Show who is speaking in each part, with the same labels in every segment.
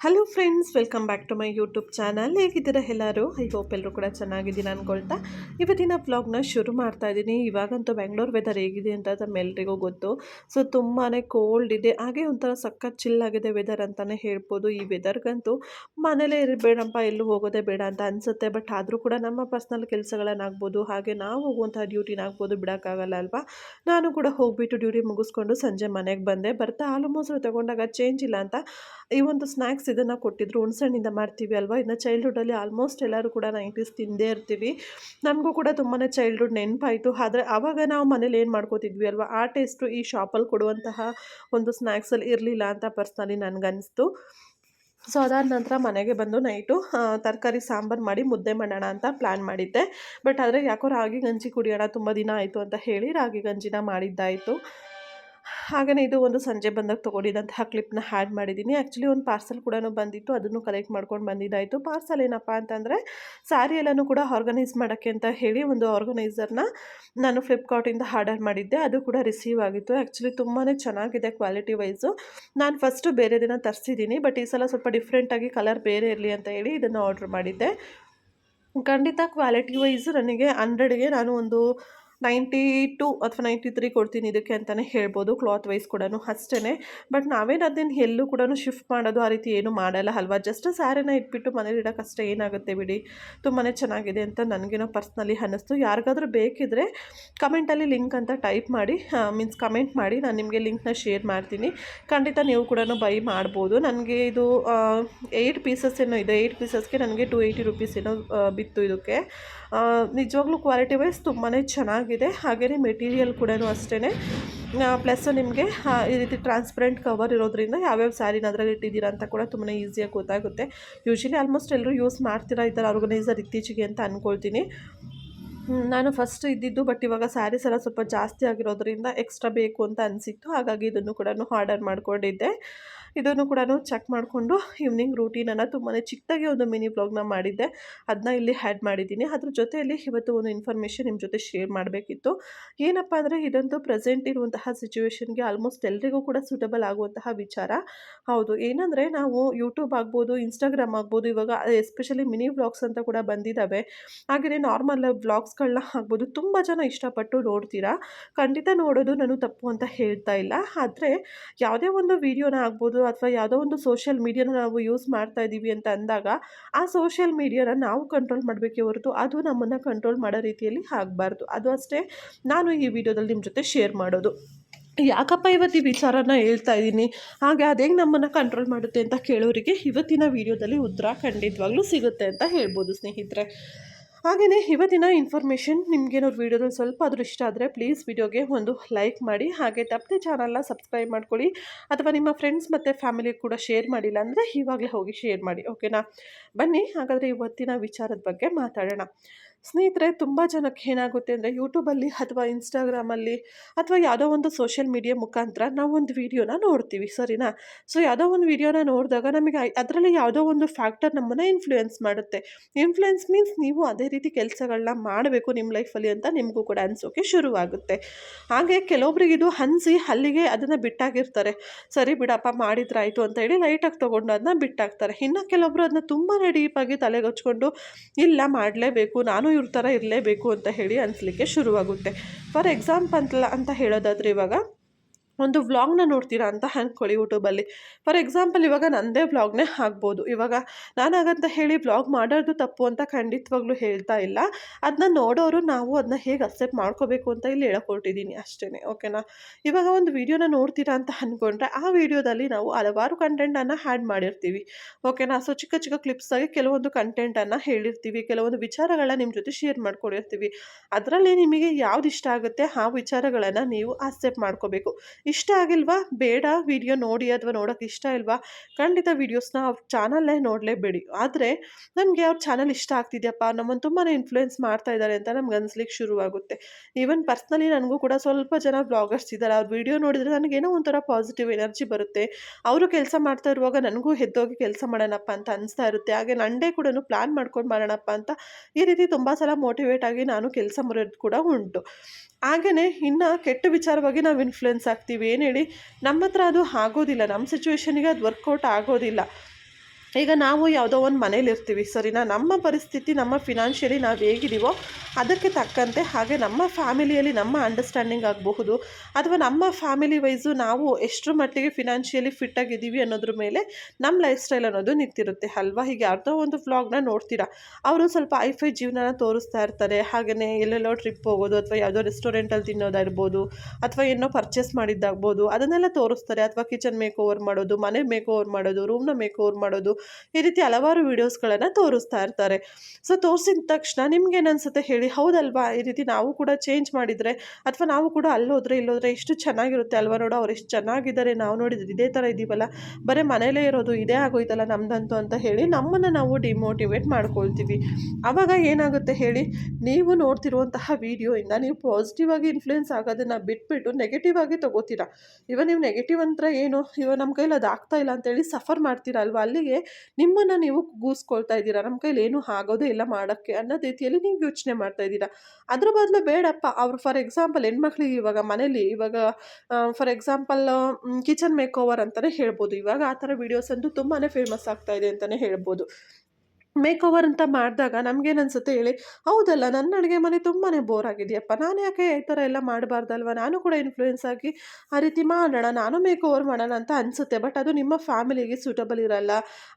Speaker 1: Hello friends welcome back to my YouTube channel ಹೇಗಿದ್ದೀರಾ ಎಲ್ಲರೂ? I hope ಎಲ್ಲರೂ ಕೂಡ ಚೆನ್ನಾಗಿದ್ದೀನಿ ಅನ್ಕೊಳ್ತಾ. ಇವತ್ತಿನ ವ್ಲಾಗ್ನ ಶುರು ಮಾಡ್ತಾ ಇದ್ದೀನಿ. ಇವಾಗಂತೂ ಬೆಂಗಳೂರು ವೆದರ್ ಹೇಗಿದೆ ಅಂತ ತಮ್ಮೆಲ್ಲರಿಗೂ ಗೊತ್ತು. ಸೊ ತುಂಬಾ ಕೋಲ್ಡ್ ಇದೆ. ಹಾಗೆ ಒಂಥರ ಚಿಲ್ ಆಗಿದೆ ವೆದರ್ ಅಂತಲೇ ಹೇಳ್ಬೋದು. ಈ ವೆದರ್ಗಂತೂ ಮನೇಲೇ ಇರಬೇಡಪ್ಪ, ಎಲ್ಲೂ ಹೋಗೋದೇ ಬೇಡ ಅಂತ ಅನಿಸುತ್ತೆ. ಬಟ್ ಆದರೂ ಕೂಡ ನಮ್ಮ ಪರ್ಸ್ನಲ್ ಕೆಲಸಗಳನ್ನಾಗ್ಬೋದು, ಹಾಗೆ ನಾವು ಹೋಗುವಂಥ ಡ್ಯೂಟಿನಾಗ್ಬೋದು ಬಿಡೋಕ್ಕಾಗಲ್ಲ ಅಲ್ವಾ? ನಾನು ಕೂಡ ಹೋಗ್ಬಿಟ್ಟು ಡ್ಯೂಟಿ ಮುಗಿಸ್ಕೊಂಡು ಸಂಜೆ ಮನೆಗೆ ಬಂದೆ. ಬರ್ತಾ ಆಲ್ಮೋಸ್ಟ್ ತೊಗೊಂಡಾಗ ಚೇಂಜ್ ಇಲ್ಲ ಅಂತ ಈ ಒಂದು ಸ್ನ್ಯಾಕ್ಸ್ ಇದನ್ನು ಕೊಟ್ಟಿದ್ರು, ಹುಣ್ಸೆಹಣ್ಣಿಂದ ಮಾಡ್ತೀವಿ ಅಲ್ವಾ? ಇನ್ನು ಚೈಲ್ಡ್ಹುಡ್ಡಲ್ಲಿ ಆಲ್ಮೋಸ್ಟ್ ಎಲ್ಲರೂ ಕೂಡ ನೈಂಟೀಸ್ ತಿಂದೇ ಇರ್ತೀವಿ. ನನಗೂ ಕೂಡ ತುಂಬಾ ಚೈಲ್ಡ್ಹುಡ್ ನೆನಪಾಯಿತು. ಆದರೆ ಆವಾಗ ನಾವು ಮನೇಲಿ ಏನು ಮಾಡ್ಕೋತಿದ್ವಿ ಅಲ್ವಾ? ಆ ಟೇಸ್ಟು ಈ ಶಾಪಲ್ಲಿ ಕೊಡುವಂತಹ ಒಂದು ಸ್ನ್ಯಾಕ್ಸಲ್ಲಿ ಇರಲಿಲ್ಲ ಅಂತ ಪರ್ಸ್ನಲಿ ನನಗನ್ನಿಸ್ತು ಸೊ ಅದಾದ ನಂತರ ಮನೆಗೆ ಬಂದು ನೈಟು ತರಕಾರಿ, ಸಾಂಬಾರು ಮಾಡಿ ಮುದ್ದೆ ಮಾಡೋಣ ಅಂತ ಪ್ಲ್ಯಾನ್ ಮಾಡಿದ್ದೆ. ಬಟ್ ಆದರೆ ಯಾಕೋ ರಾಗಿ ಗಂಜಿ ಕುಡಿಯೋಣ ತುಂಬ ದಿನ ಆಯಿತು ಅಂತ ಹೇಳಿ ರಾಗಿ ಗಂಜಿನ ಮಾಡಿದ್ದಾಯಿತು. ಹಾಗೆಯೇ ಇದು ಒಂದು ಸಂಜೆ ಬಂದಾಗ ತೊಗೊಂಡಿದ್ದಂತಹ ಕ್ಲಿಪ್ನ ಹ್ಯಾಡ್ ಮಾಡಿದ್ದೀನಿ. ಆ್ಯಕ್ಚುಲಿ ಒಂದು ಪಾರ್ಸಲ್ ಕೂಡ ಬಂದಿತ್ತು. ಅದನ್ನು ಕಲೆಕ್ಟ್ ಮಾಡ್ಕೊಂಡು ಬಂದಿದ್ದಾಯಿತು. ಪಾರ್ಸಲ್ ಏನಪ್ಪ ಅಂತಂದರೆ ಸ್ಯಾರಿ ಎಲ್ಲನೂ ಕೂಡ ಆರ್ಗನೈಸ್ ಮಾಡೋಕ್ಕೆ ಅಂತ ಹೇಳಿ ಒಂದು ಆರ್ಗನೈಸರ್ನ ನಾನು ಫ್ಲಿಪ್ಕಾರ್ಟಿಂದ ಆರ್ಡರ್ ಮಾಡಿದ್ದೆ. ಅದು ಕೂಡ ರಿಸೀವ್ ಆಗಿತ್ತು. ಆ್ಯಕ್ಚುಲಿ ತುಂಬಾ ಚೆನ್ನಾಗಿದೆ ಕ್ವಾಲಿಟಿ ವೈಸು ನಾನು ಫಸ್ಟು ಬೇರೆ ದಿನ ತರಿಸಿದ್ದೀನಿ. ಬಟ್ ಈ ಸಲ ಸ್ವಲ್ಪ ಡಿಫ್ರೆಂಟಾಗಿ ಕಲರ್ ಬೇರೆ ಇರಲಿ ಅಂತ ಹೇಳಿ ಇದನ್ನು ಆರ್ಡ್ರ್ ಮಾಡಿದ್ದೆ. ಖಂಡಿತ ಕ್ವಾಲಿಟಿ ವೈಸು ನನಗೆ ಹಂಡ್ರೆಡ್ಗೆ ನಾನು ಒಂದು ನೈಂಟಿ ಟು ಅಥವಾ ನೈಂಟಿ ತ್ರೀ ಕೊಡ್ತೀನಿ ಇದಕ್ಕೆ ಅಂತಲೇ ಹೇಳ್ಬೋದು, ಕ್ಲಾತ್ ವೈಸ್ ಕೂಡ ಅಷ್ಟೇ ಬಟ್ ನಾವೇನು ಅದನ್ನು ಎಲ್ಲೂ ಕೂಡ ಶಿಫ್ಟ್ ಮಾಡೋದು ಆ ರೀತಿ ಏನು ಮಾಡಲ್ಲ ಅಲ್ವಾ? ಜಸ್ಟ್ ಸ್ಯಾರಿನ ಇಟ್ಬಿಟ್ಟು ಮನೇಲಿ ಇಡೋಕೆ ಅಷ್ಟೇ ಏನಾಗುತ್ತೆ ಬಿಡಿ? ತುಂಬಾ ಚೆನ್ನಾಗಿದೆ ಅಂತ ನನಗೇನೋ ಪರ್ಸ್ನಲಿ ಅನ್ನಿಸ್ತು. ಯಾರಿಗಾದ್ರೂ ಬೇಕಿದ್ರೆ ಕಮೆಂಟಲ್ಲಿ ಲಿಂಕ್ ಅಂತ ಟೈಪ್ ಮಾಡಿ ಮೀನ್ಸ್ ಕಮೆಂಟ್ ಮಾಡಿ, ನಾನು ನಿಮಗೆ ಲಿಂಕ್ನ ಶೇರ್ ಮಾಡ್ತೀನಿ. ಖಂಡಿತ ನೀವು ಕೂಡ ಬೈ ಮಾಡ್ಬೋದು. ನನಗೆ ಇದು ಏಯ್ಟ್ ಪೀಸಸ್ ಏನೋ ಇದೆ. ಏಯ್ಟ್ ಪೀಸಸ್ಗೆ ನನಗೆ ಟು ಏಯ್ಟಿ ರುಪೀಸ್ ಏನೋ ಬಿತ್ತು ಇದಕ್ಕೆ. ನಿಜವಾಗ್ಲೂ ಕ್ವಾಲಿಟಿ ವೈಸ್ ತುಂಬಾ ಚೆನ್ನಾಗಿದೆ. ಹಾಗೆಯೇ ಮೆಟೀರಿಯಲ್ ಕೂಡ ಅಷ್ಟೇ ಪ್ಲಸ್ ನಿಮಗೆ ಈ ರೀತಿ ಟ್ರಾನ್ಸ್ಪರೆಂಟ್ ಕವರ್ ಇರೋದ್ರಿಂದ ಯಾವ್ಯಾವ ಸ್ಯಾರಿನ ಅದರಲ್ಲಿ ಇಟ್ಟಿದ್ದೀರಾ ಅಂತ ಕೂಡ ತುಂಬಾ ಈಸಿಯಾಗಿ ಗೊತ್ತಾಗುತ್ತೆ. ಯೂಶ್ವಲಿ ಆಲ್ಮೋಸ್ಟ್ ಎಲ್ಲರೂ ಯೂಸ್ ಮಾಡ್ತೀರಾ ಈ ಥರ ಆರ್ಗನೈಸರ್ ಇತ್ತೀಚೆಗೆ ಅಂತ ಅಂದ್ಕೊಳ್ತೀನಿ ನಾನು ಫಸ್ಟ್ ಇದ್ದಿದ್ದು ಬಟ್ ಇವಾಗ ಸ್ಯಾರೀಸ್ ಎಲ್ಲ ಸ್ವಲ್ಪ ಜಾಸ್ತಿ ಆಗಿರೋದ್ರಿಂದ ಎಕ್ಸ್ಟ್ರಾ ಬೇಕು ಅಂತ ಅನಿಸಿತ್ತು. ಹಾಗಾಗಿ ಇದನ್ನು ಕೂಡ ಆರ್ಡರ್ ಮಾಡಿಕೊಂಡಿದ್ದೆ. ಇದನ್ನು ಕೂಡ ಚೆಕ್ ಮಾಡಿಕೊಂಡು ಈವ್ನಿಂಗ್ ರೂಟೀನನ್ನು ತುಂಬಾ ಚಿಕ್ಕದಾಗಿ ಒಂದು ಮಿನಿ ಬ್ಲಾಗ್ನ ಮಾಡಿದ್ದೆ. ಅದನ್ನ ಇಲ್ಲಿ ಹ್ಯಾಡ್ ಮಾಡಿದ್ದೀನಿ. ಅದ್ರ ಜೊತೆಯಲ್ಲಿ ಇವತ್ತು ಒಂದು ಇನ್ಫಾರ್ಮೇಷನ್ ನಿಮ್ಮ ಜೊತೆ ಶೇರ್ ಮಾಡಬೇಕಿತ್ತು. ಏನಪ್ಪ ಅಂದರೆ ಇದಂತೂ ಪ್ರೆಸೆಂಟ್ ಇರುವಂತಹ ಸಿಚುವೇಶನ್ಗೆ ಆಲ್ಮೋಸ್ಟ್ ಎಲ್ರಿಗೂ ಕೂಡ ಸೂಟಬಲ್ ಆಗುವಂತಹ ವಿಚಾರ. ಹೌದು, ಏನಂದರೆ ನಾವು ಯೂಟ್ಯೂಬ್ ಆಗ್ಬೋದು ಇನ್ಸ್ಟಾಗ್ರಾಮ್ ಆಗ್ಬೋದು, ಇವಾಗ ಎಸ್ಪೆಷಲಿ ಮಿನಿ ಬ್ಲಾಗ್ಸ್ ಅಂತ ಕೂಡ ಬಂದಿದ್ದಾವೆ ಹಾಗೆಯೇ ನಾರ್ಮಲ್ ವ್ಲಾಗ್ಸ್ಗಳನ್ನ ಆಗ್ಬೋದು ತುಂಬ ಜನ ಇಷ್ಟಪಟ್ಟು ನೋಡ್ತೀರಾ? ಖಂಡಿತ ನೋಡೋದು ನಾನು ತಪ್ಪು ಅಂತ ಹೇಳ್ತಾ ಇಲ್ಲ. ಆದರೆ ಯಾವುದೇ ಒಂದು ವೀಡಿಯೋನ ಆಗ್ಬೋದು ಅಥವಾ ಯಾವುದೋ ಒಂದು ಸೋಷಿಯಲ್ ಮೀಡಿಯಾನ ನಾವು ಯೂಸ್ ಮಾಡ್ತಾ ಇದ್ದೀವಿ ಅಂತ ಅಂದಾಗ, ಆ ಸೋಷಿಯಲ್ ಮೀಡಿಯಾನ ನಾವು ಕಂಟ್ರೋಲ್ ಮಾಡಬೇಕೇ ಹೊರತು ಅದು ನಮ್ಮನ್ನು ಕಂಟ್ರೋಲ್ ಮಾಡೋ ರೀತಿಯಲ್ಲಿ ಆಗಬಾರ್ದು. ಅದು ಅಷ್ಟೇ, ನಾನು ಈ ವಿಡಿಯೋದಲ್ಲಿ ನಿಮ್ಮ ಜೊತೆ ಶೇರ್ ಮಾಡೋದು. ಯಾಕಪ್ಪ ಇವತ್ತು ಈ ವಿಚಾರನ ಹೇಳ್ತಾ ಇದ್ದೀನಿ? ಹಾಗೆ ಅದೇ ನಮ್ಮನ್ನು ಕಂಟ್ರೋಲ್ ಮಾಡುತ್ತೆ ಅಂತ ಕೇಳೋರಿಗೆ ಇವತ್ತಿನ ವಿಡಿಯೋದಲ್ಲಿ ಉತ್ತರ ಖಂಡಿತವಾಗ್ಲೂ ಸಿಗುತ್ತೆ ಅಂತ ಹೇಳ್ಬೋದು ಸ್ನೇಹಿತರೆ. ಹಾಗೆಯೇ ಇವತ್ತಿನ ಇನ್ಫಾರ್ಮೇಷನ್ ನಿಮಗೇನಾದ್ರು ವೀಡಿಯೋದಲ್ಲಿ ಸ್ವಲ್ಪ ಆದರೂ ಇಷ್ಟ ಆದರೆ ಪ್ಲೀಸ್ ವಿಡಿಯೋಗೆ ಒಂದು ಲೈಕ್ ಮಾಡಿ, ಹಾಗೆ ತಪ್ಪದೆ ಚಾನಲ್ನ ಸಬ್ಸ್ಕ್ರೈಬ್ ಮಾಡ್ಕೊಳ್ಳಿ, ಅಥವಾ ನಿಮ್ಮ ಫ್ರೆಂಡ್ಸ್ ಮತ್ತು ಫ್ಯಾಮಿಲಿ ಕೂಡ ಶೇರ್ ಮಾಡಿಲ್ಲ ಅಂದರೆ ಇವಾಗಲೇ ಹೋಗಿ ಶೇರ್ ಮಾಡಿ ಓಕೆನಾ ಬನ್ನಿ, ಹಾಗಾದರೆ ಇವತ್ತಿನ ವಿಚಾರದ ಬಗ್ಗೆ ಮಾತಾಡೋಣ. ಸ್ನೇಹಿತರೆ, ತುಂಬ ಜನಕ್ಕೆ ಏನಾಗುತ್ತೆ ಅಂದರೆ ಯೂಟ್ಯೂಬಲ್ಲಿ ಅಥವಾ ಇನ್ಸ್ಟಾಗ್ರಾಮಲ್ಲಿ ಅಥವಾ ಯಾವುದೋ ಒಂದು ಸೋಷಿಯಲ್ ಮೀಡಿಯಾ ಮುಖಾಂತರ ನಾವು ಒಂದು ವೀಡಿಯೋನ ನೋಡ್ತೀವಿ, ಸರಿನಾ? ಸೊ ಯಾವುದೋ ಒಂದು ವೀಡಿಯೋನ ನೋಡಿದಾಗ ನಮಗೆ ಅದರಲ್ಲಿ ಯಾವುದೋ ಒಂದು ಫ್ಯಾಕ್ಟರ್ ನಮ್ಮನ್ನು ಇನ್ಫ್ಲೂಯೆನ್ಸ್ ಮಾಡುತ್ತೆ. ಇನ್ಫ್ಲೂಯೆನ್ಸ್ ಮೀನ್ಸ್ ನೀವು ಅದೇ ರೀತಿ ಕೆಲಸಗಳನ್ನ ಮಾಡಬೇಕು ನಿಮ್ಮ ಲೈಫಲ್ಲಿ ಅಂತ ನಿಮಗೂ ಕೂಡ ಅನಿಸೋಕೆ ಶುರುವಾಗುತ್ತೆ. ಹಾಗೆ ಕೆಲವೊಬ್ರಿಗೆ ಇದು ಹಂಸಿ ಅಲ್ಲಿಗೆ ಅದನ್ನು ಬಿಟ್ಟಾಗಿರ್ತಾರೆ. ಸರಿ ಬಿಡಪ್ಪ, ಮಾಡಿದ್ರಾಯಿತು ಅಂತ ಹೇಳಿ ಲೈಟಾಗಿ ತೊಗೊಂಡು ಅದನ್ನ ಬಿಟ್ಟಾಗ್ತಾರೆ. ಇನ್ನು ಕೆಲವೊಬ್ಬರು ಅದನ್ನ ತುಂಬಾ ಡೀಪಾಗಿ ತಲೆಗೊಚ್ಕೊಂಡು ಇಲ್ಲ ಮಾಡಲೇಬೇಕು, ನಾನು ಇವ್ರ ಥರ ಇರಲೇಬೇಕು ಅಂತ ಹೇಳಿ ಅನಿಸ್ಲಿಕ್ಕೆ ಶುರುವಾಗುತ್ತೆ. ಫಾರ್ ಎಕ್ಸಾಂಪಲ್ ಅಂತ ಹೇಳೋದಾದ್ರೆ ಇವಾಗ ಒಂದು ವ್ಲಾಗ್ನ ನೋಡ್ತೀರಾ ಅಂತ ಅಂದ್ಕೊಳ್ಳಿ ಯೂಟ್ಯೂಬಲ್ಲಿ. ಫಾರ್ ಎಕ್ಸಾಂಪಲ್ ಇವಾಗ ನನ್ನದೇ ವ್ಲಾಗ್ನೇ ಆಗ್ಬೋದು. ಇವಾಗ ನಾನು ಹಾಗಂತ ಹೇಳಿ ವ್ಲಾಗ್ ಮಾಡೋದು ತಪ್ಪು ಅಂತ ಖಂಡಿತವಾಗ್ಲೂ ಹೇಳ್ತಾ ಇಲ್ಲ. ಅದನ್ನ ನೋಡೋರು ನಾವು ಅದನ್ನ ಹೇಗೆ ಅಕ್ಸೆಪ್ಟ್ ಮಾಡ್ಕೋಬೇಕು ಅಂತ ಇಲ್ಲಿ ಹೇಳ್ಕೊಟ್ಟಿದ್ದೀನಿ ಅಷ್ಟೇ ಓಕೆನಾ ಇವಾಗ ಒಂದು ವೀಡಿಯೋನ ನೋಡ್ತೀರಾ ಅಂತ ಅಂದ್ಕೊಂಡ್ರೆ ಆ ವಿಡಿಯೋದಲ್ಲಿ ನಾವು ಹಲವಾರು ಕಂಟೆಂಟನ್ನು ಹ್ಯಾಡ್ ಮಾಡಿರ್ತೀವಿ ಓಕೆನಾ ಸೊ ಚಿಕ್ಕ ಚಿಕ್ಕ ಕ್ಲಿಪ್ಸಾಗಿ ಕೆಲವೊಂದು ಕಂಟೆಂಟನ್ನು ಹೇಳಿರ್ತೀವಿ, ಕೆಲವೊಂದು ವಿಚಾರಗಳನ್ನ ನಿಮ್ಮ ಜೊತೆ ಶೇರ್ ಮಾಡ್ಕೊಂಡಿರ್ತೀವಿ ಅದರಲ್ಲಿ ನಿಮಗೆ ಯಾವ್ದು ಇಷ್ಟ ಆಗುತ್ತೆ ಆ ವಿಚಾರಗಳನ್ನು ನೀವು ಅಕ್ಸೆಪ್ಟ್ ಮಾಡ್ಕೋಬೇಕು. ಇಷ್ಟ ಆಗಿಲ್ವಾ? ಬೇಡ ವಿಡಿಯೋ ನೋಡಿ ಅಥವಾ ನೋಡೋಕೆ ಇಷ್ಟ ಇಲ್ವಾ? ಖಂಡಿತ ವೀಡಿಯೋಸ್ನ ಅವ್ರ ಚಾನಲ್ಲೇ ನೋಡಲೇಬೇಡಿ. ಆದರೆ ನಮಗೆ ಅವ್ರ ಚಾನಲ್ ಇಷ್ಟ ಆಗ್ತಿದೆಯಪ್ಪ ನಮ್ಮನ್ನು ತುಂಬಾ ಇನ್ಫ್ಲೂಯೆನ್ಸ್ ಮಾಡ್ತಾ ಇದ್ದಾರೆ ಅಂತ ನಮ್ಗೆ ಅನ್ಸ್ಲಿಕ್ಕೆ ಶುರುವಾಗುತ್ತೆ. ಈವನ್ ಪರ್ಸ್ನಲಿ ನನಗೂ ಕೂಡ ಸ್ವಲ್ಪ ಜನ ಬ್ಲಾಗರ್ಸ್ ಇದ್ದಾರೆ ಅವ್ರ ವಿಡಿಯೋ ನೋಡಿದರೆ ನನಗೇನೋ ಒಂಥರ ಪಾಸಿಟಿವ್ ಎನರ್ಜಿ ಬರುತ್ತೆ. ಅವರು ಕೆಲಸ ಮಾಡ್ತಾ ಇರುವಾಗ ನನಗೂ ಹೆದ್ದೋಗಿ ಕೆಲಸ ಮಾಡೋಣಪ್ಪ ಅಂತ ಅನಿಸ್ತಾ ಇರುತ್ತೆ. ಹಾಗೆ ನಂಡೇ ಕೂಡ ಪ್ಲ್ಯಾನ್ ಮಾಡ್ಕೊಂಡು ಮಾಡೋಣಪ್ಪ ಅಂತ ಈ ರೀತಿ ತುಂಬ ಸಲ ಮೋಟಿವೇಟ್ ಆಗಿ ನಾನು ಕೆಲಸ ಮಾಡೋದು ಕೂಡ ಉಂಟು. ಹಾಗೆಯೇ ಇನ್ನು ಕೆಟ್ಟ ವಿಚಾರವಾಗಿ ನಾವು ಇನ್ಫ್ಲುಯೆನ್ಸ್ ಆಗ್ತೀವಿ, ಏನು ಹೇಳಿ? ನಮ್ಮ ಹತ್ರ ಅದು ಆಗೋದಿಲ್ಲ. ನಮ್ಮ ಸಿಚುವೇಶನಿಗೆ ಅದು ವರ್ಕೌಟ್ ಆಗೋದಿಲ್ಲ. ಈಗ ನಾವು ಯಾವುದೋ ಒಂದು ಮನೇಲಿ ಇರ್ತೀವಿ, ಸರಿನಾ? ನಮ್ಮ ಪರಿಸ್ಥಿತಿ, ನಮ್ಮ ಫಿನಾನ್ಷಿಯಲಿ ನಾವು ಹೇಗಿದ್ದೀವೋ ಅದಕ್ಕೆ ತಕ್ಕಂತೆ ಹಾಗೆ ನಮ್ಮ ಫ್ಯಾಮಿಲಿಯಲ್ಲಿ ನಮ್ಮ ಅಂಡರ್ಸ್ಟ್ಯಾಂಡಿಂಗ್ ಆಗಬಹುದು. ಅಥವಾ ನಮ್ಮ ಫ್ಯಾಮಿಲಿ ವೈಸು ನಾವು ಎಷ್ಟರ ಮಟ್ಟಿಗೆ ಫಿನಾನ್ಷಿಯಲಿ ಫಿಟ್ ಆಗಿದ್ದೀವಿ ಅನ್ನೋದ್ರ ಮೇಲೆ ನಮ್ಮ ಲೈಫ್ ಸ್ಟೈಲ್ ಅನ್ನೋದು ನಿಂತಿರುತ್ತೆ, ಅಲ್ವಾ? ಹೀಗೆ ಯಾವುದೋ ಒಂದು ವ್ಲಾಗ್ನ ನೋಡ್ತೀರಾ? ಅವರು ಸ್ವಲ್ಪ ಐಫೈ ಜೀವನನ ತೋರಿಸ್ತಾ ಇರ್ತಾರೆ. ಹಾಗೆಯೇ ಎಲ್ಲೆಲ್ಲೋ ಟ್ರಿಪ್ ಹೋಗೋದು, ಅಥವಾ ಯಾವುದೋ ರೆಸ್ಟೋರೆಂಟಲ್ಲಿ ತಿನ್ನೋದಾಗಿರ್ಬೋದು ಅಥವಾ ಏನೋ ಪರ್ಚೇಸ್ ಮಾಡಿದ್ದಾಗ್ಬೋದು, ಅದನ್ನೆಲ್ಲ ತೋರಿಸ್ತಾರೆ. ಅಥವಾ ಕಿಚನ್ ಮೇಕ್ ಓವರ್ ಮಾಡೋದು, ಮನೆ ಮೇಕ್ ಓವರ್ ಮಾಡೋದು ರೂಮ್ನ ಮೇಕ್ ಓವರ್ ಮಾಡೋದು ಈ ರೀತಿ ಹಲವಾರು ವೀಡಿಯೋಸ್ಗಳನ್ನು ತೋರಿಸ್ತಾ ಇರ್ತಾರೆ. ಸೊ, ತೋರಿಸಿದ ತಕ್ಷಣ ನಿಮ್ಗೆ ಅನ್ಸುತ್ತೆ ಹೇಳಿ? ಹೌದಲ್ವಾ? ಈ ರೀತಿ ನಾವು ಕೂಡ ಚೇಂಜ್ ಮಾಡಿದರೆ ಅಥವಾ ನಾವು ಕೂಡ ಅಲ್ಲೋದ್ರೆ ಇಲ್ಲೋದ್ರೆ ಎಷ್ಟು ಚೆನ್ನಾಗಿರುತ್ತೆ ಅಲ್ವಾ ನೋಡು? ಅವ್ರು ಎಷ್ಟು ಚೆನ್ನಾಗಿದ್ದಾರೆ. ನಾವು ನೋಡಿದ್ರೆ ಇದೇ ಥರ ಇದ್ದೀವಲ್ಲ ಬರೀ ಮನೇಲೇ ಇರೋದು ಇದೇ ಆಗೋಯ್ತಲ್ಲ ನಮ್ದಂತೂ ಅಂತ ಹೇಳಿ ನಮ್ಮನ್ನು ನಾವು ಡಿಮೋಟಿವೇಟ್ ಮಾಡ್ಕೊಳ್ತೀವಿ. ಆವಾಗ ಏನಾಗುತ್ತೆ ಹೇಳಿ? ನೀವು ನೋಡ್ತಿರುವಂತಹ ವೀಡಿಯೋಯಿಂದ ನೀವು ಪಾಸಿಟಿವ್ ಆಗಿ ಇನ್ಫ್ಲೂಯೆನ್ಸ್ ಆಗೋದನ್ನು ಬಿಟ್ಬಿಟ್ಟು ನೆಗೆಟಿವ್ ಆಗಿ ತಗೋತೀರಾ. ಇವಾಗ ನೀವು ನೆಗೆಟಿವ್ ಅಂತ ಏನು? ಇವಾಗ ನಮ್ಮ ಕೈಲಿ ಅದು ಆಗ್ತಾ ಇಲ್ಲ ಅಂತೇಳಿ ಸಫರ್ ಮಾಡ್ತೀರಾ ಅಲ್ವಾ ಅಲ್ಲಿಗೆ ನಿಮ್ಮನ್ನು ನೀವು ಕೂಗಿಸ್ಕೊಳ್ತಾ ಇದ್ದೀರಾ? ನಮ್ಮ ಕೈಲಿ ಏನೂ ಆಗೋದೇ ಇಲ್ಲ ಮಾಡೋಕ್ಕೆ ಅನ್ನೋ ರೀತಿಯಲ್ಲಿ ನೀವು ಯೋಚನೆ ಮಾಡ್ತಾ ಇದ್ದೀರಾ? ಅದ್ರ ಬದಲು ಬೇಡಪ್ಪ, ಅವ್ರು ಫಾರ್ ಎಕ್ಸಾಂಪಲ್ ಹೆಣ್ಮಕ್ಳಿಗೆ ಇವಾಗ ಮನೇಲಿ ಇವಾಗ for example kitchen makeover ಅಂತಲೇ ಹೇಳ್ಬೋದು. ಇವಾಗ ಆ ಥರ ವೀಡಿಯೋಸ್ ಅಂತೂ ತುಂಬಾ ಫೇಮಸ್ ಆಗ್ತಾ ಇದೆ ಅಂತಲೇ ಹೇಳ್ಬೋದು. ಮೇಕ್ ಓವರ್ ಅಂತ ಮಾಡಿದಾಗ ನಮ್ಗೇನು ಅನ್ಸುತ್ತೆ ಹೇಳಿ, ಹೌದಲ್ಲ ನನ್ನ ಅಡುಗೆ ಮನೆ ತುಂಬಾ ಬೋರ್ ಆಗಿದೆಯಪ್ಪ, ನಾನು ಯಾಕೆ ಈ ಥರ ಎಲ್ಲ ಮಾಡಬಾರ್ದಲ್ವ? ನಾನು ಕೂಡ ಇನ್ಫ್ಲೂಯೆನ್ಸ್ ಆಗಿ ಆ ರೀತಿ ಮಾಡೋಣ, ನಾನು ಮೇಕ್ ಓವರ್ ಮಾಡೋಣ ಅಂತ ಅನಿಸುತ್ತೆ ಬಟ್ ಅದು ನಿಮ್ಮ ಫ್ಯಾಮಿಲಿಗೆ ಸೂಟಬಲ್ ಇರಲ್ಲ.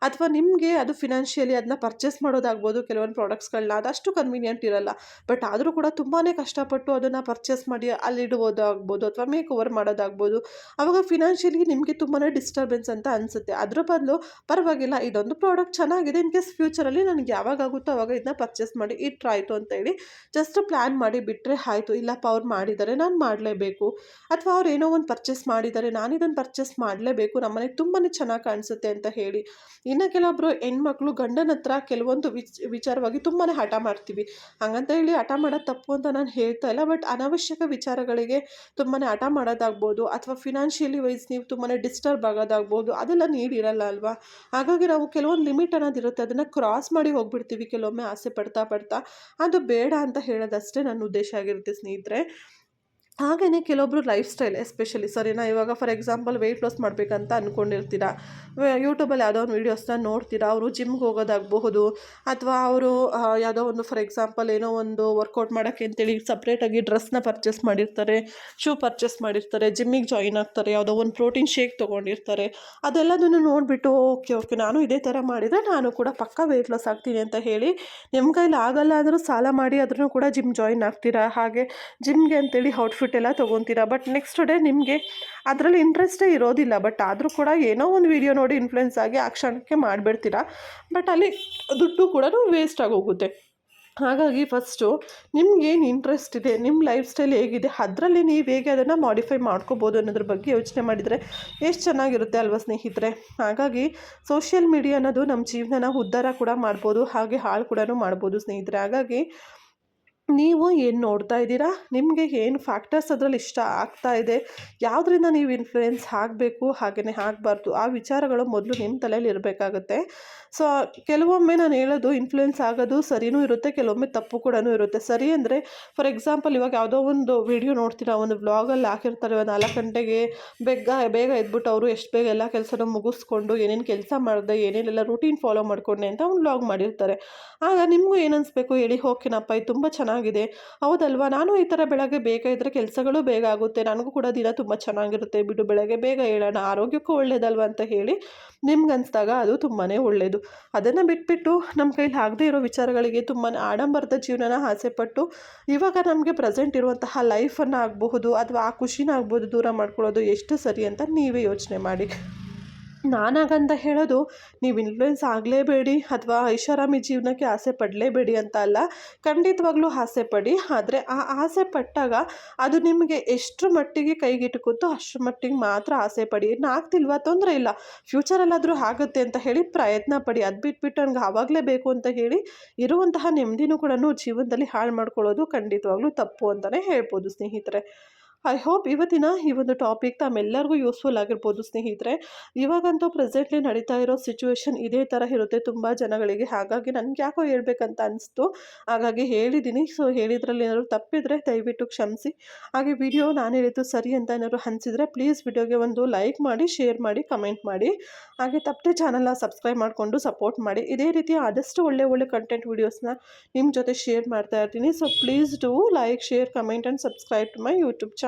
Speaker 1: ಅಥವಾ ನಿಮಗೆ ಅದು ಫಿನಾನ್ಷಿಯಲಿ ಅದನ್ನ ಪರ್ಚೇಸ್ ಮಾಡೋದಾಗ್ಬೋದು, ಕೆಲವೊಂದು ಪ್ರಾಡಕ್ಟ್ಸ್ಗಳನ್ನ ಅದಷ್ಟು ಕನ್ವೀನಿಯಂಟ್ ಇರಲ್ಲ. ಬಟ್ ಆದರೂ ಕೂಡ ತುಂಬಾ ಕಷ್ಟಪಟ್ಟು ಅದನ್ನು ಪರ್ಚೇಸ್ ಮಾಡಿ ಅಲ್ಲಿಡುವುದಾಗ್ಬೋದು, ಅಥವಾ ಮೇಕ್ ಓವರ್ ಮಾಡೋದಾಗ್ಬೋದು ಆವಾಗ ಫಿನಾನ್ಷಿಯಲಿ ನಿಮಗೆ ತುಂಬಾ ಡಿಸ್ಟರ್ಬೆನ್ಸ್ ಅಂತ ಅನಿಸುತ್ತೆ. ಅದ್ರ ಬದಲು ಪರವಾಗಿಲ್ಲ, ಇದೊಂದು ಪ್ರಾಡಕ್ಟ್ ಚೆನ್ನಾಗಿದೆ ಇನ್ ಕೇಸ್ ಫ್ಯೂಚರಲ್ಲಿ ನನಗೆ ಯಾವಾಗ ಆಗುತ್ತೋ ಅವಾಗ ಇದನ್ನ ಪರ್ಚೇಸ್ ಮಾಡಿ ಇಟ್ರಾಯಿತು ಅಂತ ಹೇಳಿ ಜಸ್ಟ್ ಪ್ಲ್ಯಾನ್ ಮಾಡಿ ಬಿಟ್ಟರೆ ಆಯಿತು. ಇಲ್ಲಪ್ಪ, ಅವ್ರು ಮಾಡಿದ್ದಾರೆ, ನಾನು ಮಾಡಲೇಬೇಕು. ಅಥವಾ ಅವ್ರು ಏನೋ ಒಂದು ಪರ್ಚೇಸ್ ಮಾಡಿದ್ದಾರೆ, ನಾನು ಇದನ್ನು ಪರ್ಚೇಸ್ ಮಾಡಲೇಬೇಕು. ನಮ್ಮನೆಗೆ ತುಂಬಾ ಚೆನ್ನಾಗಿ ಕಾಣಿಸುತ್ತೆ ಅಂತ ಹೇಳಿ. ಇನ್ನು ಕೆಲವೊಬ್ಬರು ಹೆಣ್ಮಕ್ಳು ಗಂಡನ ಹತ್ರ ಕೆಲವೊಂದು ವಿಚ್, ವಿಚಾರವಾಗಿ ತುಂಬಾ ಹಠ ಮಾಡ್ತೀವಿ. ಹಂಗಂತ ಹೇಳಿ ಹಠ ಮಾಡೋದು ತಪ್ಪು ಅಂತ ನಾನು ಹೇಳ್ತಾ ಇಲ್ಲ ಬಟ್ ಅನವಶ್ಯಕ ವಿಚಾರಗಳಿಗೆ ತುಂಬಾ ಹಠ ಮಾಡೋದಾಗ್ಬೋದು. ಅಥವಾ ಫಿನಾನ್ಷಿಯಲಿ ವೈಸ್ ನೀವು ತುಂಬಾ ಡಿಸ್ಟರ್ಬ್ ಆಗೋದಾಗ್ಬೋದು. ಅದೆಲ್ಲ ನೀಡಿರಲ್ಲ ಅಲ್ವಾ? ಹಾಗಾಗಿ ನಾವು ಕೆಲವೊಂದು ಲಿಮಿಟ್ ಅನ್ನೋದಿರುತ್ತೆ ಅದನ್ನು ಕ್ರಾಸ್ ಮಾಡಿ ಹೋಗ್ಬಿಡ್ತೀವಿ. ಕೆಲವೊಮ್ಮೆ ಆಸೆ ಪಡ್ತಾ ಪಡ್ತಾ. ಅದು ಬೇಡ ಅಂತ ಹೇಳೋದಷ್ಟೇ ನನ್ನ ಉದ್ದೇಶ ಆಗಿರುತ್ತೆ ಸ್ನೇಹಿತರೆ. ಹಾಗೆಯೇ ಕೆಲವೊಬ್ಬರು ಲೈಫ್ ಸ್ಟೈಲ್ ಎಸ್ಪೆಷಲಿ ಸರಿನಾ ಇವಾಗ ಫಾರ್ ಎಕ್ಸಾಂಪಲ್ ವೆಯ್ಟ್ ಲಾಸ್ ಮಾಡಬೇಕಂತ ಅಂದ್ಕೊಂಡಿರ್ತೀರಾ ಯೂಟ್ಯೂಬಲ್ಲಿ ಯಾವುದೋ ಒಂದು ವೀಡಿಯೋಸ್ನ ನೋಡ್ತೀರಾ, ಅವರು ಜಿಮ್ಗೆ ಹೋಗೋದಾಗಬಹುದು, ಅಥವಾ ಅವರು ಯಾವುದೋ ಒಂದು ಫಾರ್ ಎಕ್ಸಾಂಪಲ್ ಏನೋ ಒಂದು ವರ್ಕೌಟ್ ಮಾಡೋಕ್ಕೆ ಅಂತೇಳಿ ಸಪ್ರೇಟಾಗಿ ಡ್ರೆಸ್ನ ಪರ್ಚೇಸ್ ಮಾಡಿರ್ತಾರೆ ಶೂ ಪರ್ಚೇಸ್ ಮಾಡಿರ್ತಾರೆ ಜಿಮ್ಮಿಗೆ ಜಾಯಿನ್ ಆಗ್ತಾರೆ, ಯಾವುದೋ ಒಂದು ಪ್ರೋಟೀನ್ ಶೇಕ್ ತೊಗೊಂಡಿರ್ತಾರೆ, ಅದೆಲ್ಲದನ್ನು ನೋಡಿಬಿಟ್ಟು ಓಕೆ ಓಕೆ ನಾನು ಇದೇ ಥರ ಮಾಡಿದರೆ ನಾನು ಕೂಡ ಪಕ್ಕ ವೆಯ್ಟ್ ಲಾಸ್ ಆಗ್ತೀನಿ ಅಂತ ಹೇಳಿ ನಿಮ್ಮ ಕೈಲಿ ಆಗಲ್ಲ ಆದರೂ ಸಾಲ ಮಾಡಿ ಅದನ್ನು ಕೂಡ ಜಿಮ್ ಜಾಯಿನ್ ಆಗ್ತೀರಾ? ಹಾಗೆ ಜಿಮ್ಗೆ ಅಂತೇಳಿ ಔಟ್ಫಿಟ್ ಎಲ್ಲ ತೊಗೊತೀರಾ? ಬಟ್ ನೆಕ್ಸ್ಟ್ ಡೇ ನಿಮಗೆ ಅದರಲ್ಲಿ ಇಂಟ್ರೆಸ್ಟೇ ಇರೋದಿಲ್ಲ. ಬಟ್ ಆದರೂ ಕೂಡ ಏನೋ ಒಂದು ವಿಡಿಯೋ ನೋಡಿ ಇನ್ಫ್ಲುಯೆನ್ಸ್ ಆಗಿ ಆ ಕ್ಷಣಕ್ಕೆ ಮಾಡಿಬಿಡ್ತೀರಾ? ಬಟ್ ಅಲ್ಲಿ ದುಡ್ಡು ಕೂಡ ವೇಸ್ಟ್ ಆಗೋಗುತ್ತೆ ಹಾಗಾಗಿ ಫಸ್ಟು ನಿಮ್ಗೇನು ಇಂಟ್ರೆಸ್ಟ್ ಇದೆ? ನಿಮ್ಮ ಲೈಫ್ ಸ್ಟೈಲ್ ಹೇಗಿದೆ? ಅದರಲ್ಲಿ ನೀವು ಹೇಗೆ ಅದನ್ನು ಮಾಡಿಫೈ ಮಾಡ್ಕೋಬೋದು ಅನ್ನೋದ್ರ ಬಗ್ಗೆ ಯೋಚನೆ ಮಾಡಿದರೆ ಎಷ್ಟು ಚೆನ್ನಾಗಿರುತ್ತೆ ಅಲ್ವಾ ಸ್ನೇಹಿತರೆ? ಹಾಗಾಗಿ ಸೋಷಿಯಲ್ ಮೀಡಿಯಾ ಅನ್ನೋದು ನಮ್ಮ ಜೀವನನ ಉದ್ಧಾರ ಕೂಡ ಮಾಡ್ಬೋದು, ಹಾಗೆ ಹಾಳು ಕೂಡ ಮಾಡ್ಬೋದು ಸ್ನೇಹಿತರೆ. ಹಾಗಾಗಿ ನೀವು ಏನು ನೋಡ್ತಾ ಇದ್ದೀರಾ? ನಿಮಗೆ ಏನು ಫ್ಯಾಕ್ಟರ್ಸ್ ಅದರಲ್ಲಿ ಇಷ್ಟ ಆಗ್ತಾ ಇದೆ? ಯಾವುದರಿಂದ ನೀವು ಇನ್ಫ್ಲುಯೆನ್ಸ್ ಆಗಬೇಕು ಹಾಗೆಯೇ ಆಗಬಾರ್ದು? ಆ ವಿಚಾರಗಳು ಮೊದಲು ನಿಮ್ಮ ತಲೆಯಲ್ಲಿ ಇರಬೇಕಾಗುತ್ತೆ. ಸೊ ಕೆಲವೊಮ್ಮೆ ನಾನು ಹೇಳೋದು ಇನ್ಫ್ಲುಯೆನ್ಸ್ ಆಗೋದು ಸರಿನೂ ಇರುತ್ತೆ, ಕೆಲವೊಮ್ಮೆ ತಪ್ಪು ಕೂಡ ಇರುತ್ತೆ. ಸರಿ ಅಂದರೆ ಫಾರ್ ಎಕ್ಸಾಂಪಲ್ ಇವಾಗ ಯಾವುದೋ ಒಂದು ವಿಡಿಯೋ ನೋಡ್ತೀರಾ, ಒಂದು ವ್ಲಾಗಲ್ಲಿ ಹಾಕಿರ್ತಾರೆ, ಒಂದು ನಾಲ್ಕು ಗಂಟೆಗೆ ಬೇಗ ಬೇಗ ಎದ್ಬಿಟ್ಟು ಅವರು ಎಷ್ಟು ಬೇಗ ಎಲ್ಲ ಕೆಲಸನ ಮುಗಿಸ್ಕೊಂಡು ಏನೇನು ಕೆಲಸ ಮಾಡಿದೆ ಏನೇನೆಲ್ಲ ರೂಟೀನ್ ಫಾಲೋ ಮಾಡಿಕೊಂಡೆ ಅಂತ ಒಂದು ವ್ಲಾಗ್ ಮಾಡಿರ್ತಾರೆ. ಆಗ ನಿಮಗೂ ಏನು ಅನಿಸ್ಬೇಕು? ಹೇಳಿ ಓಕೆನಪ್ಪ ಇದು ತುಂಬ ಚೆನ್ನಾಗಿದೆ. ಹೌದಲ್ವಾ? ನಾನು ಈ ಥರ ಬೆಳಗ್ಗೆ ಬೇಗ ಇದ್ದರೆ ಕೆಲಸಗಳು ಬೇಗ ಆಗುತ್ತೆ. ನನಗೂ ಕೂಡ ದಿನ ತುಂಬ ಚೆನ್ನಾಗಿರುತ್ತೆ. ಬಿಡು, ಬೆಳಗ್ಗೆ ಬೇಗ ಹೇಳೋಣ. ಆರೋಗ್ಯಕ್ಕೂ ಒಳ್ಳೇದಲ್ವ ಅಂತ ಹೇಳಿ ನಿಮ್ಗೆ ಅನಿಸ್ದಾಗ ಅದು ತುಂಬಾ ಒಳ್ಳೆಯದು ಅದನ್ನು ಬಿಟ್ಬಿಟ್ಟು ನಮ್ಮ ಕೈಲಿ ಆಗದೆ ಇರೋ ವಿಚಾರಗಳಿಗೆ ತುಂಬಾ ಆಡಂಬರದ ಜೀವನನ ಆಸೆಪಟ್ಟು ಇವಾಗ ನಮಗೆ ಪ್ರೆಸೆಂಟ್ ಇರುವಂತಹ ಲೈಫನ್ನು ಆಗಬಹುದು ಅಥವಾ ಆ ಖುಷಿನ ಆಗ್ಬೋದು ದೂರ ಮಾಡ್ಕೊಳ್ಳೋದು ಎಷ್ಟು ಸರಿ ಅಂತ ನೀವೇ ಯೋಚನೆ ಮಾಡಿ. ನಾನಾಗಂತ ಹೇಳೋದು, ನೀವು ಇನ್ಫ್ಲುಯೆನ್ಸ್ ಆಗಲೇಬೇಡಿ ಅಥವಾ ಐಷಾರಾಮಿ ಜೀವನಕ್ಕೆ ಆಸೆ ಪಡಲೇಬೇಡಿ ಅಂತ ಅಲ್ಲ. ಖಂಡಿತವಾಗ್ಲೂ ಆಸೆ ಪಡಿ. ಆದರೆ ಆ ಆಸೆ ಪಟ್ಟಾಗ ಅದು ನಿಮಗೆ ಎಷ್ಟರ ಮಟ್ಟಿಗೆ ಕೈಗೆಟುಕುತ್ತೋ ಅಷ್ಟರ ಮಟ್ಟಿಗೆ ಮಾತ್ರ ಆಸೆ ಪಡಿ. ಆಗ್ತಿಲ್ವಾ? ತೊಂದರೆ ಇಲ್ಲ. ಫ್ಯೂಚರಲ್ಲಾದರೂ ಆಗುತ್ತೆ ಅಂತ ಹೇಳಿ ಪ್ರಯತ್ನ ಪಡಿ. ಅದು ಬಿಟ್ಬಿಟ್ಟು ನನಗೆ ಆವಾಗಲೇ ಬೇಕು ಅಂತ ಹೇಳಿ ಇರುವಂತಹ ನೆಮ್ಮದಿನೂ ಕೂಡ ಜೀವನದಲ್ಲಿ ಹಾಳು ಮಾಡ್ಕೊಳ್ಳೋದು ಖಂಡಿತವಾಗ್ಲೂ ತಪ್ಪು ಅಂತಲೇ ಹೇಳ್ಬೋದು ಸ್ನೇಹಿತರೆ. ಐ ಹೋಪ್ ಇವತ್ತಿನ ಈ ಒಂದು ಟಾಪಿಕ್ ತಮ್ಮೆಲ್ಲರಿಗೂ ಯೂಸ್ಫುಲ್ ಆಗಿರ್ಬೋದು ಸ್ನೇಹಿತರೆ. ಇವಾಗಂತೂ ಪ್ರೆಸೆಂಟ್ಲಿ ನಡೀತಾ ಇರೋ ಸಿಚುವೇಶನ್ ಇದೇ ಥರ ಇರುತ್ತೆ. ತುಂಬ ಜನಗಳಿಗೆ ಹಾಗಾಗಿ ನನಗೆ ಯಾಕೋ ಹೇಳ್ಬೇಕಂತ ಅನಿಸ್ತು. ಹಾಗಾಗಿ ಹೇಳಿದ್ದೀನಿ ಸೊ ಹೇಳಿದ್ರಲ್ಲಿ ಏನಾದರೂ ತಪ್ಪಿದರೆ ದಯವಿಟ್ಟು ಕ್ಷಮಿಸಿ. ಹಾಗೆ ವಿಡಿಯೋ ನಾನು ಹೇಳಿದ್ದು ಸರಿ ಅಂತ ಏನಾದ್ರು ಅನಿಸಿದರೆ ಪ್ಲೀಸ್ ವಿಡಿಯೋಗೆ ಒಂದು ಲೈಕ್ ಮಾಡಿ ಶೇರ್ ಮಾಡಿ ಕಮೆಂಟ್ ಮಾಡಿ. ಹಾಗೆ ತಪ್ಪದೆ ಚಾನಲ್ನ ಸಬ್ಸ್ಕ್ರೈಬ್ ಮಾಡಿಕೊಂಡು ಸಪೋರ್ಟ್ ಮಾಡಿ. ಇದೇ ರೀತಿ ಆದಷ್ಟು ಒಳ್ಳೆ ಒಳ್ಳೆ ಕಂಟೆಂಟ್ ವೀಡಿಯೋಸ್ನ ನಿಮ್ಮ ಜೊತೆ ಶೇರ್ ಮಾಡ್ತಾ ಇರ್ತೀನಿ. So please do like share comment and subscribe to my YouTube channel